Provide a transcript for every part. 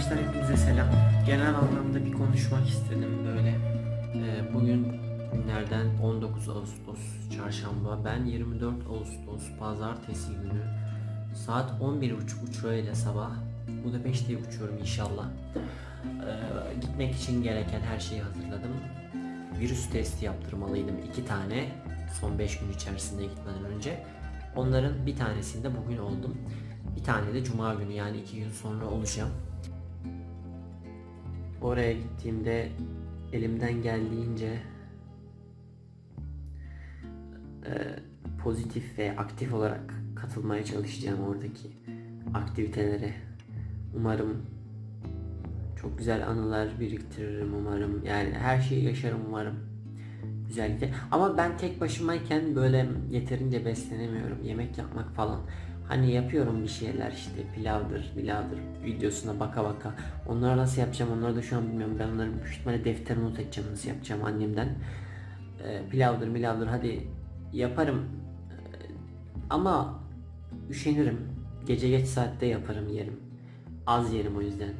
Arkadaşlar hepinize selam. Genel anlamda bir konuşmak istedim böyle. Ee, bugün günlerden 19 Ağustos çarşamba. Ben 24 Ağustos pazartesi günü saat 11.30 uçağıyla sabah Budapeşte'ye uçuyorum inşallah. Ee, gitmek için gereken her şeyi hazırladım. Virüs testi yaptırmalıydım iki tane son 5 gün içerisinde gitmeden önce. Onların bir tanesinde bugün oldum. Bir tane de cuma günü yani iki gün sonra olacağım. Oraya gittiğimde elimden geldiğince e, pozitif ve aktif olarak katılmaya çalışacağım oradaki aktivitelere. Umarım çok güzel anılar biriktiririm umarım. Yani her şeyi yaşarım umarım. Güzellikle. Ama ben tek başımayken böyle yeterince beslenemiyorum. Yemek yapmak falan. Hani yapıyorum bir şeyler işte pilavdır, pilavdır videosuna baka baka. Onları nasıl yapacağım onları da şu an bilmiyorum. Ben onları büyük ihtimalle deftere not edeceğim nasıl yapacağım annemden. Ee, pilavdır, milavdır hadi yaparım. Ee, ama üşenirim. Gece geç saatte yaparım yerim. Az yerim o yüzden.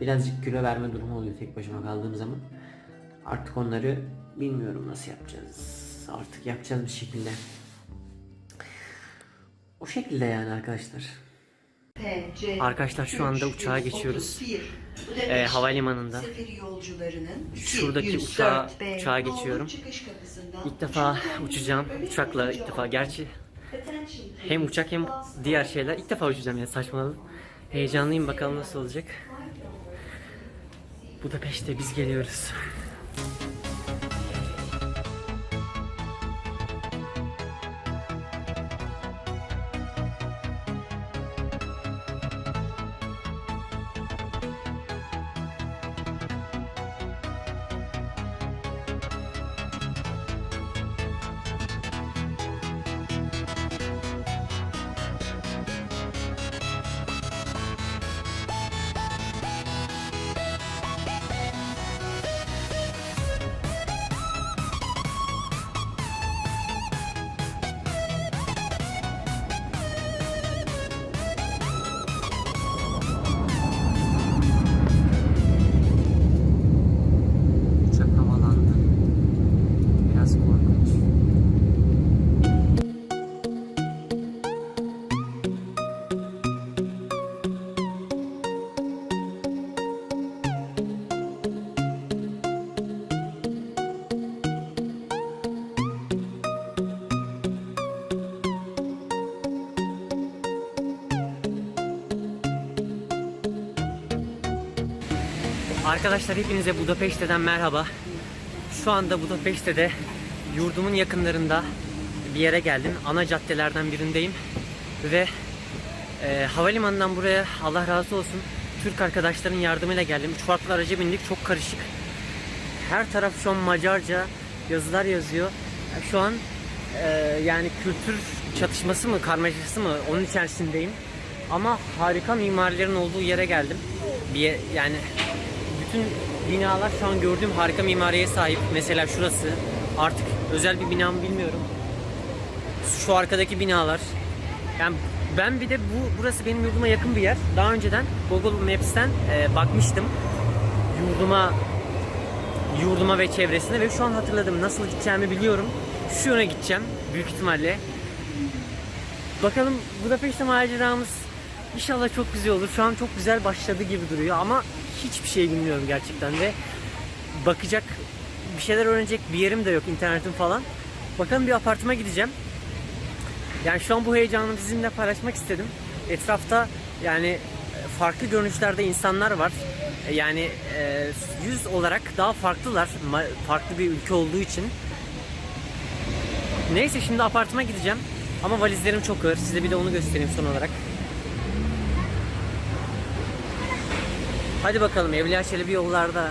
Birazcık kilo verme durumu oluyor tek başıma kaldığım zaman. Artık onları bilmiyorum nasıl yapacağız. Artık yapacağız bir şekilde. O şekilde yani arkadaşlar. Arkadaşlar şu anda uçağa geçiyoruz. Ee, havalimanında. Şuradaki 104 uçağa, uçağa geçiyorum. İlk defa uçacağım. Uçakla ilk defa. Gerçi hem uçak hem diğer şeyler. ilk defa uçacağım ya saçmaladım. Heyecanlıyım bakalım nasıl olacak. Budapeşte biz geliyoruz. Arkadaşlar hepinize Budapeşte'den merhaba. Şu anda Budapeşte'de yurdumun yakınlarında bir yere geldim. Ana caddelerden birindeyim. Ve e, havalimanından buraya Allah razı olsun Türk arkadaşların yardımıyla geldim. Üç farklı araca bindik. Çok karışık. Her taraf şu an Macarca yazılar yazıyor. Şu an e, yani kültür çatışması mı, karmaşası mı onun içerisindeyim. Ama harika mimarilerin olduğu yere geldim. Bir yani bütün binalar şu an gördüğüm harika mimariye sahip. Mesela şurası artık özel bir bina mı bilmiyorum. Şu arkadaki binalar. Yani ben bir de bu burası benim yurduma yakın bir yer. Daha önceden Google Maps'ten e, bakmıştım. Yurduma yurduma ve çevresine ve şu an hatırladım. Nasıl gideceğimi biliyorum. Şu yöne gideceğim büyük ihtimalle. Bakalım Budapeşte maceramız inşallah çok güzel olur. Şu an çok güzel başladı gibi duruyor ama hiçbir şey bilmiyorum gerçekten ve bakacak bir şeyler öğrenecek bir yerim de yok internetim falan. Bakalım bir apartıma gideceğim. Yani şu an bu heyecanımı sizinle paylaşmak istedim. Etrafta yani e, farklı görünüşlerde insanlar var. E, Yani e, yüz olarak daha farklılar. Farklı bir ülke olduğu için. Neyse şimdi apartıma gideceğim. Ama valizlerim çok ağır. Size bir de onu göstereyim son olarak. Hadi bakalım Evliya Çelebi yollarda.